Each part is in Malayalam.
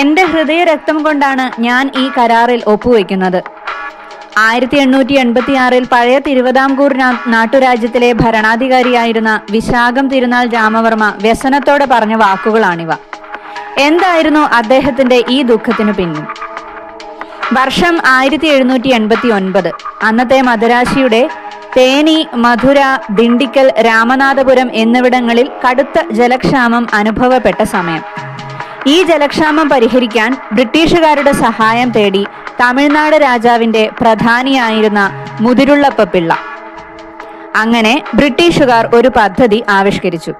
എന്റെ ഹൃദയ രക്തം കൊണ്ടാണ് ഞാൻ ഈ കരാറിൽ ഒപ്പുവെക്കുന്നത്. ആയിരത്തി എണ്ണൂറ്റി എൺപത്തി ആറിൽ പഴയ തിരുവിതാംകൂർ നാട്ടുരാജ്യത്തിലെ ഭരണാധികാരിയായിരുന്ന വിശാഖം തിരുനാൾ രാമവർമ്മ വ്യസനത്തോടെ പറഞ്ഞ വാക്കുകളാണിവ. എന്തായിരുന്നു അദ്ദേഹത്തിന്റെ ഈ ദുഃഖത്തിനു പിന്നിൽ? വർഷം ആയിരത്തി എഴുന്നൂറ്റി എൺപത്തി ഒൻപത് അന്നത്തെ മധുരാശിയുടെ തേനി മധുര ദിണ്ടിക്കൽ രാമനാഥപുരം എന്നിവിടങ്ങളിൽ കടുത്ത ജലക്ഷാമം അനുഭവപ്പെട്ട സമയം. ഈ ജലക്ഷാമം പരിഹരിക്കാൻ ബ്രിട്ടീഷുകാരുടെ സഹായം തേടി തമിഴ്നാട് രാജാവിന്റെ പ്രധാനിയായിരുന്ന മുതിരുള്ളപ്പ പിള്ള. അങ്ങനെ ബ്രിട്ടീഷുകാർ ഒരു പദ്ധതി ആവിഷ്കരിച്ചു.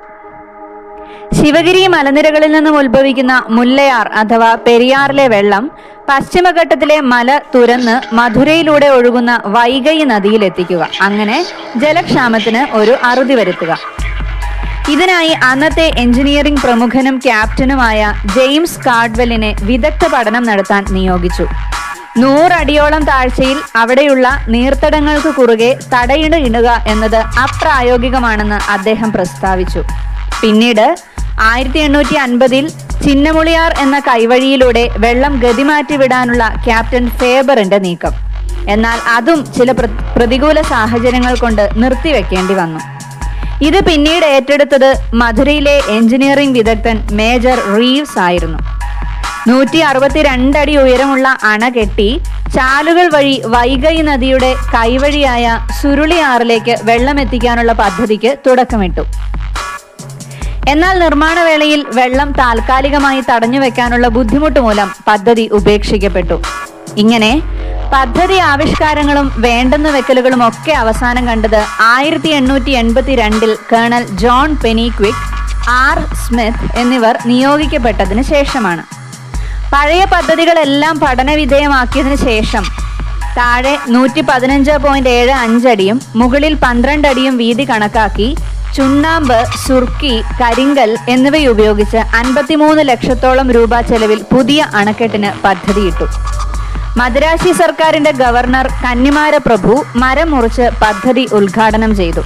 ശിവഗിരി മലനിരകളിൽ നിന്നും ഉത്ഭവിക്കുന്ന മുല്ലയാർ അഥവാ പെരിയാറിലെ വെള്ളം പശ്ചിമഘട്ടത്തിലെ മല തുരന്ന് മധുരയിലൂടെ ഒഴുകുന്ന വൈഗൈ നദിയിൽ എത്തിക്കുക അങ്ങനെ ജലക്ഷാമത്തിന് ഒരു അറുതി വരുത്തുക. ഇതിനായി അന്നത്തെ എഞ്ചിനീയറിംഗ് പ്രമുഖനും ക്യാപ്റ്റനുമായ ജെയിംസ് കാർഡ്വെല്ലിനെ വിദഗ്ധ പഠനം നടത്താൻ നിയോഗിച്ചു. നൂറടിയോളം താഴ്ചയിൽ അവിടെയുള്ള നീർത്തടങ്ങൾക്ക് കുറുകെ തടയിട ഇടുക എന്നത് അപ്രായോഗികമാണെന്ന് അദ്ദേഹം പ്രസ്താവിച്ചു. പിന്നീട് ആയിരത്തി എണ്ണൂറ്റി അൻപതിൽ ചിന്നമുളിയാർ എന്ന കൈവഴിയിലൂടെ വെള്ളം ഗതിമാറ്റി വിടാനുള്ള ക്യാപ്റ്റൻ ഫേബറിന്റെ നീക്കം. എന്നാൽ അതും ചില പ്ര- പ്രതികൂല സാഹചര്യങ്ങൾ കൊണ്ട് നിർത്തിവെക്കേണ്ടി വന്നു. ഇത് പിന്നീട് ഏറ്റെടുത്തത് മധുരയിലെ എഞ്ചിനീയറിംഗ് വിദഗ്ധൻ മേജർ റീവ്സ് ആയിരുന്നു. നൂറ്റി അറുപത്തിരണ്ട് അടി ഉയരമുള്ള അണ കെട്ടി ചാലുകൾ വഴി വൈഗൈ നദിയുടെ കൈവഴിയായ സുരുളിയാറിലേക്ക് വെള്ളമെത്തിക്കാനുള്ള പദ്ധതിക്ക് തുടക്കമിട്ടു. എന്നാൽ നിർമ്മാണ വേളയിൽ വെള്ളം താൽക്കാലികമായി തടഞ്ഞു വെക്കാനുള്ള ബുദ്ധിമുട്ട് മൂലം പദ്ധതി ഉപേക്ഷിക്കപ്പെട്ടു. ഇങ്ങനെ പദ്ധതി ആവിഷ്കാരങ്ങളും വേണ്ടെന്ന് വെക്കലുകളും ഒക്കെ അവസാനം കണ്ടത് ആയിരത്തി എണ്ണൂറ്റി എൺപത്തി രണ്ടിൽ colonel John Pennycuick R Smith എന്നിവർ നിയോഗിക്കപ്പെട്ടതിന് ശേഷമാണ്. പഴയ പദ്ധതികളെല്ലാം പഠനവിധേയമാക്കിയതിനു ശേഷം താഴെ നൂറ്റി പതിനഞ്ച് പോയിന്റ് ഏഴ് അഞ്ചടിയും മുകളിൽ പന്ത്രണ്ട് അടിയും വീതി കണക്കാക്കി ചുണ്ണാമ്പ് സുർക്കി കരിങ്കൽ എന്നിവയുപയോഗിച്ച് അൻപത്തിമൂന്ന് ലക്ഷത്തോളം രൂപ ചെലവിൽ പുതിയ അണക്കെട്ടിന് പദ്ധതിയിട്ടു. മദ്രാശി സർക്കാരിന്റെ ഗവർണർ കന്നിമാര പ്രഭു മരം മുറിച്ച് പദ്ധതി ഉദ്ഘാടനം ചെയ്തു.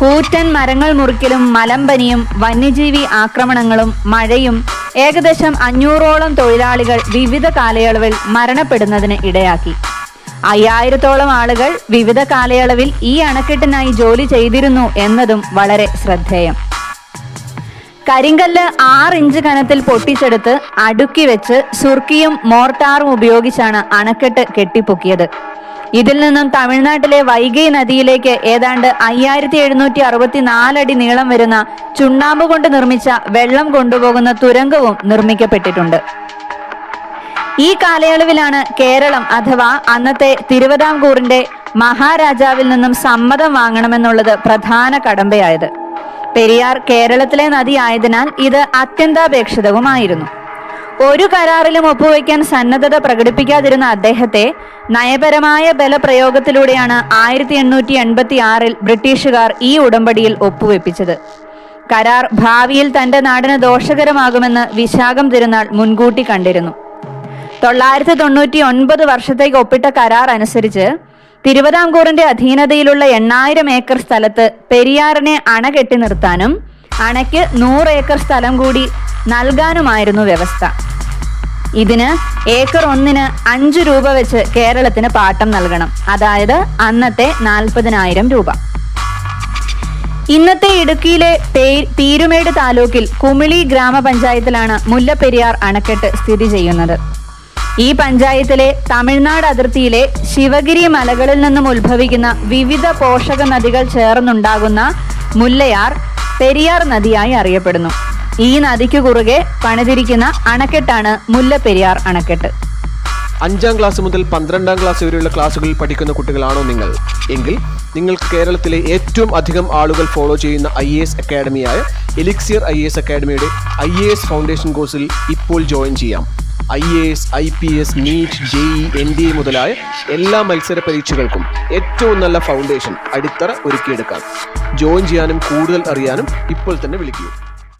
കൂറ്റൻ മരങ്ങൾ മുറിക്കലും മലമ്പനിയും വന്യജീവി ആക്രമണങ്ങളും മഴയും ഏകദേശം അഞ്ഞൂറോളം തൊഴിലാളികൾ വിവിധ കാലയളവിൽ മരണപ്പെടുന്നതിന് ഇടയാക്കി. അയ്യായിരത്തോളം ആളുകൾ വിവിധ കാലയളവിൽ ഈ അണക്കെട്ടിനായി ജോലി ചെയ്തിരുന്നു എന്നതും വളരെ ശ്രദ്ധേയം. കരിങ്കല്ല് ആറ് ഇഞ്ച് കനത്തിൽ പൊട്ടിച്ചെടുത്ത് അടുക്കി വെച്ച് സുർക്കിയും മോർട്ടാറും ഉപയോഗിച്ചാണ് അണക്കെട്ട് കെട്ടിപ്പൊക്കിയത്. ഇതിൽ നിന്നും തമിഴ്നാട്ടിലെ വൈഗൈ നദിയിലേക്ക് ഏതാണ്ട് അയ്യായിരത്തി എഴുന്നൂറ്റി അറുപത്തി നാലടി നീളം വരുന്ന ചുണ്ണാമ്പ് കൊണ്ട് നിർമ്മിച്ച വെള്ളം കൊണ്ടുപോകുന്ന തുരങ്കവും നിർമ്മിക്കപ്പെട്ടിട്ടുണ്ട്. ഈ കാലയളവിലാണ് കേരളം അഥവാ അന്നത്തെ തിരുവിതാംകൂറിന്റെ മഹാരാജാവിൽ നിന്നും സമ്മതം വാങ്ങണമെന്നുള്ളത് പ്രധാന കടമ്പയായത്. പെരിയാർ കേരളത്തിലെ നദി ആയതിനാൽ ഇത് അത്യന്താപേക്ഷിതവുമായിരുന്നു. ഒരു കരാറിലും ഒപ്പുവയ്ക്കാൻ സന്നദ്ധത പ്രകടിപ്പിക്കാതിരുന്ന അദ്ദേഹത്തെ നയപരമായ ബലപ്രയോഗത്തിലൂടെയാണ് ആയിരത്തി എണ്ണൂറ്റി എൺപത്തി ആറിൽ ബ്രിട്ടീഷുകാർ ഈ ഉടമ്പടിയിൽ ഒപ്പുവെപ്പിച്ചത്. കരാർ ഭാവിയിൽ തന്റെ നാടിന് ദോഷകരമാകുമെന്ന് വിശാഖം തിരുനാൾ മുൻകൂട്ടി കണ്ടിരുന്നു. തൊള്ളായിരത്തി തൊണ്ണൂറ്റി ഒൻപത് വർഷത്തേക്ക് ഒപ്പിട്ട കരാർ അനുസരിച്ച് തിരുവിതാംകൂറിന്റെ അധീനതയിലുള്ള എണ്ണായിരം ഏക്കർ സ്ഥലത്ത് പെരിയാറിനെ അണ കെട്ടി നിർത്താനും അണയ്ക്ക് നൂറ് ഏക്കർ സ്ഥലം കൂടി നൽകാനുമായിരുന്നു വ്യവസ്ഥ. ഇതിന് ഏക്കർ ഒന്നിന് അഞ്ചു രൂപ വെച്ച് കേരളത്തിന് പാട്ടം നൽകണം. അതായത് അന്നത്തെ നാൽപ്പതിനായിരം രൂപ. ഇന്നത്തെ ഇടുക്കിയിലെ പീരുമേട് താലൂക്കിൽ കുമിളി ഗ്രാമപഞ്ചായത്തിലാണ് മുല്ലപ്പെരിയാർ അണക്കെട്ട് സ്ഥിതി ചെയ്യുന്നത്. ഈ പഞ്ചായത്തിലെ തമിഴ്നാട് അതിർത്തിയിലെ ശിവഗിരി മലകളിൽ നിന്നും ഉത്ഭവിക്കുന്ന വിവിധ പോഷക നദികൾ ചേർന്നുണ്ടാകുന്ന മുല്ലയാർ പെരിയാർ നദിയായി അറിയപ്പെടുന്നു. ഈ നദിക്ക് കുറുകെ പണിതിരിക്കുന്ന അണക്കെട്ടാണ് മുല്ലപ്പെരിയാർ അണക്കെട്ട്. അഞ്ചാം ക്ലാസ് മുതൽ പന്ത്രണ്ടാം ക്ലാസ് വരെയുള്ള ക്ലാസ്സുകളിൽ പഠിക്കുന്ന കുട്ടികളാണോ നിങ്ങൾ? എങ്കിൽ നിങ്ങൾക്ക് കേരളത്തിലെ ഏറ്റവും അധികം ആളുകൾ ഫോളോ ചെയ്യുന്ന ഐ എ എസ് അക്കാഡമിയായ എലിക്സിയർ ഐ എസ് അക്കാഡമിയുടെ ഐ എ എസ് ഫൗണ്ടേഷൻ കോഴ്സിൽ ഇപ്പോൾ ജോയിൻ ചെയ്യാം. I A S I P S NEET JEE N D A മുതലായ എല്ലാ മത്സര പരീക്ഷകൾക്കും ഏറ്റവും നല്ല ഫൗണ്ടേഷൻ അടിത്തറ ഒരുക്കിയെടുക്കാം. ജോയിൻ ചെയ്യാനും കൂടുതൽ അറിയാനും ഇപ്പോൾ തന്നെ വിളിക്കൂ.